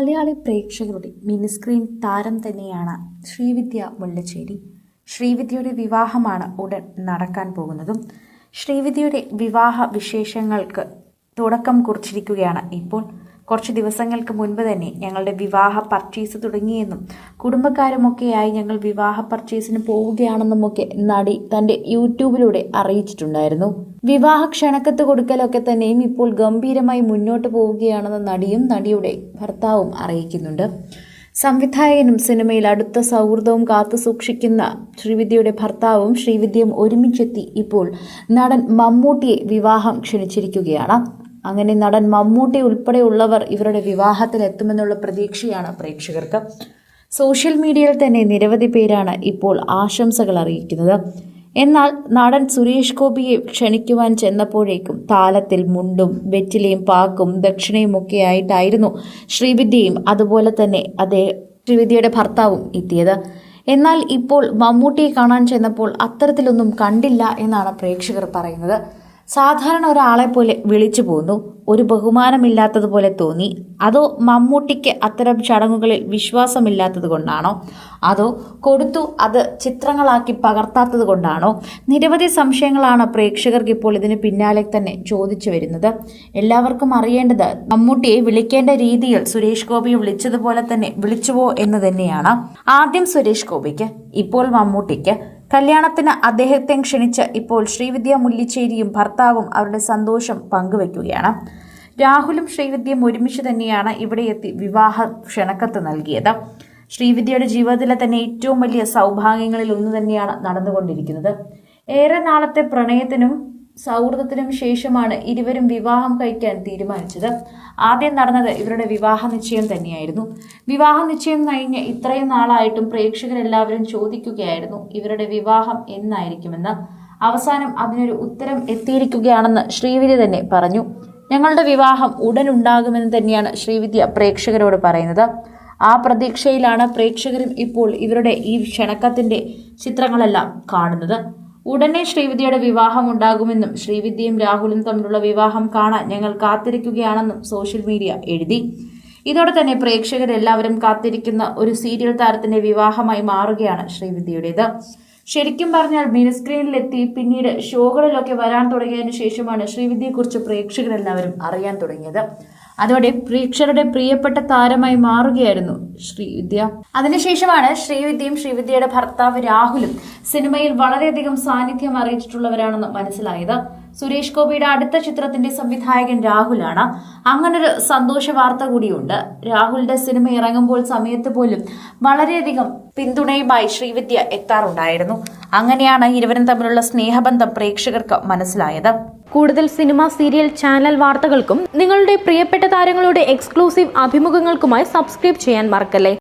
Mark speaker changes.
Speaker 1: മലയാളി പ്രേക്ഷകരുടെ മിനിസ്ക്രീൻ താരം തന്നെയാണ് ശ്രീവിദ്യ മുല്ലശ്ശേരി ശ്രീവിദ്യയുടെ വിവാഹമാണ് ഉടൻ നടക്കാൻ പോകുന്നതും ശ്രീവിദ്യയുടെ വിവാഹ വിശേഷങ്ങൾക്ക് തുടക്കം കുറിച്ചിരിക്കുകയാണ് ഇപ്പോൾ കുറച്ച് ദിവസങ്ങൾക്ക് മുൻപ് തന്നെ ഞങ്ങളുടെ വിവാഹ പർച്ചേസ് തുടങ്ങിയെന്നും കുടുംബക്കാരുമൊക്കെയായി ഞങ്ങൾ വിവാഹ പർച്ചേസിന് പോവുകയാണെന്നുമൊക്കെ നടി തന്റെ യൂട്യൂബിലൂടെ അറിയിച്ചിട്ടുണ്ടായിരുന്നു. വിവാഹ ക്ഷണക്കത്ത് കൊടുക്കലൊക്കെ തന്നെയും ഇപ്പോൾ ഗംഭീരമായി മുന്നോട്ട് പോവുകയാണെന്ന് നടിയും നടിയുടെ ഭർത്താവും അറിയിക്കുന്നുണ്ട്. സംവിധായകനും സിനിമയിൽ അടുത്ത സൗഹൃദവും കാത്തു സൂക്ഷിക്കുന്ന ശ്രീവിദ്യയുടെ ഭർത്താവും ശ്രീവിദ്യയും ഒരുമിച്ചെത്തി ഇപ്പോൾ നടൻ മമ്മൂട്ടിയെ വിവാഹം ക്ഷണിച്ചിരിക്കുകയാണ്. അങ്ങനെ നടൻ മമ്മൂട്ടി ഉൾപ്പെടെയുള്ളവർ ഇവരുടെ വിവാഹത്തിൽ എത്തുമെന്നുള്ള പ്രതീക്ഷയാണ് പ്രേക്ഷകർക്ക്. സോഷ്യൽ മീഡിയയിൽ തന്നെ നിരവധി പേരാണ് ഇപ്പോൾ ആശംസകൾ അറിയിക്കുന്നത്. എന്നാൽ നടൻ സുരേഷ് ഗോപിയെ ക്ഷണിക്കുവാൻ ചെന്നപ്പോഴേക്കും താലത്തിൽ മുണ്ടും വെറ്റിലയും പാക്കും ദക്ഷിണയും ഒക്കെ ആയിട്ടായിരുന്നു ശ്രീവിദ്യയും അതുപോലെ തന്നെ അതേ ശ്രീവിദ്യയുടെ ഭർത്താവും എത്തിയത്. എന്നാൽ ഇപ്പോൾ മമ്മൂട്ടിയെ കാണാൻ ചെന്നപ്പോൾ അത്തരത്തിലൊന്നും കണ്ടില്ല എന്നാണ് പ്രേക്ഷകർ പറയുന്നത്. സാധാരണ ഒരാളെ പോലെ വിളിച്ചു പോന്നു. ഒരു ബഹുമാനമില്ലാത്തതുപോലെ തോന്നി. അതോ മമ്മൂട്ടിക്ക് അത്തരം ചടങ്ങുകളിൽ വിശ്വാസമില്ലാത്തത് കൊണ്ടാണോ? അതോ കൊടുത്തു അത് ചിത്രങ്ങളാക്കി പകർത്താത്തത് കൊണ്ടാണോ? നിരവധി സംശയങ്ങളാണ് പ്രേക്ഷകർക്ക് ഇപ്പോൾ ഇതിന് പിന്നാലെ തന്നെ ചോദിച്ചു വരുന്നത്. എല്ലാവർക്കും അറിയേണ്ടത് മമ്മൂട്ടിയെ വിളിക്കേണ്ട രീതിയിൽ സുരേഷ് ഗോപിയെ വിളിച്ചതുപോലെ തന്നെ വിളിച്ചുവോ എന്ന് തന്നെയാണ് ആദ്യം സുരേഷ് ഗോപിക്ക് ഇപ്പോൾ മമ്മൂട്ടിക്ക്. കല്യാണത്തിന് അദ്ദേഹത്തെ ക്ഷണിച്ച് ഇപ്പോൾ ശ്രീവിദ്യ മുല്ലിച്ചേരിയും ഭർത്താവും അവരുടെ സന്തോഷം പങ്കുവയ്ക്കുകയാണ്. രാഹുലും ശ്രീവിദ്യയും ഒരുമിച്ച് തന്നെയാണ് ഇവിടെ എത്തി വിവാഹ ക്ഷണക്കത്ത് നൽകിയത്. ശ്രീവിദ്യയുടെ ജീവിതത്തിലെ തന്നെ ഏറ്റവും വലിയ സൗഭാഗ്യങ്ങളിൽ ഒന്ന് തന്നെയാണ് നടന്നുകൊണ്ടിരിക്കുന്നത്. ഏറെ നാളത്തെ പ്രണയത്തിനും സൗഹൃദത്തിനും ശേഷമാണ് ഇരുവരും വിവാഹം കഴിക്കാൻ തീരുമാനിച്ചത്. ആദ്യം നടന്നത് ഇവരുടെ വിവാഹ നിശ്ചയം തന്നെയായിരുന്നു. വിവാഹ നിശ്ചയം കഴിഞ്ഞ് ഇത്രയും നാളായിട്ടും പ്രേക്ഷകരെല്ലാവരും ചോദിക്കുകയായിരുന്നു ഇവരുടെ വിവാഹം എന്നായിരിക്കുമെന്ന്. അവസാനം അതിനൊരു ഉത്തരം എത്തിയിരിക്കുകയാണെന്ന് ശ്രീവിദ്യ തന്നെ പറഞ്ഞു. ഞങ്ങളുടെ വിവാഹം ഉടൻ ഉണ്ടാകുമെന്ന് തന്നെയാണ് ശ്രീവിദ്യ പ്രേക്ഷകരോട് പറയുന്നത്. ആ പ്രതീക്ഷയിലാണ് പ്രേക്ഷകരും ഇപ്പോൾ ഇവരുടെ ഈ ക്ഷണക്കത്തിന്റെ ചിത്രങ്ങളെല്ലാം കാണുന്നത്. ഉടനെ ശ്രീവിദ്യയുടെ വിവാഹം ഉണ്ടാകുമെന്നും ശ്രീവിദ്യയും രാഹുലും തമ്മിലുള്ള വിവാഹം കാണാൻ ഞങ്ങൾ കാത്തിരിക്കുകയാണെന്നും സോഷ്യൽ മീഡിയ എഴുതി. ഇതോടെ തന്നെ പ്രേക്ഷകരെല്ലാവരും കാത്തിരിക്കുന്ന ഒരു സീരിയൽ താരത്തിന്റെ വിവാഹമായി മാറുകയാണ് ശ്രീവിദ്യയുടേത്. ശരിക്കും പറഞ്ഞാൽ മിനിസ്ക്രീനിലെത്തി പിന്നീട് ഷോകളിലൊക്കെ വരാൻ തുടങ്ങിയതിനു ശേഷമാണ് ശ്രീവിദ്യയെക്കുറിച്ച് പ്രേക്ഷകരെല്ലാവരും അറിയാൻ തുടങ്ങിയത്. അതോടെ പ്രേക്ഷകരുടെ പ്രിയപ്പെട്ട താരമായി മാറുകയായിരുന്നു ശ്രീവിദ്യ. അതിനുശേഷമാണ് ശ്രീവിദ്യയും ശ്രീവിദ്യയുടെ ഭർത്താവ് രാഹുലും സിനിമയിൽ വളരെയധികം സാന്നിധ്യം അറിയിച്ചിട്ടുള്ളവരാണെന്ന് മനസ്സിലായത്. സുരേഷ് ഗോപിയുടെ അടുത്ത ചിത്രത്തിന്റെ സംവിധായകൻ രാഹുലാണ്. അങ്ങനൊരു സന്തോഷ വാർത്ത കൂടിയുണ്ട്. രാഹുലിന്റെ സിനിമ ഇറങ്ങുമ്പോൾ സമയത്ത് പോലും വളരെയധികം പിന്തുണയുമായി ശ്രീവിദ്യ എത്താറുണ്ടായിരുന്നു. അങ്ങനെയാണ് ഇരുവരും തമ്മിലുള്ള സ്നേഹബന്ധം പ്രേക്ഷകർക്ക് മനസ്സിലായത്.
Speaker 2: കൂടുതൽ സിനിമ സീരിയൽ ചാനൽ വാർത്തകൾക്കും നിങ്ങളുടെ പ്രിയപ്പെട്ട താരങ്ങളുടെ എക്സ്ക്ലൂസീവ് അഭിമുഖങ്ങൾക്കുമായി സബ്സ്ക്രൈബ് ചെയ്യാൻ മറക്കല്ലേ?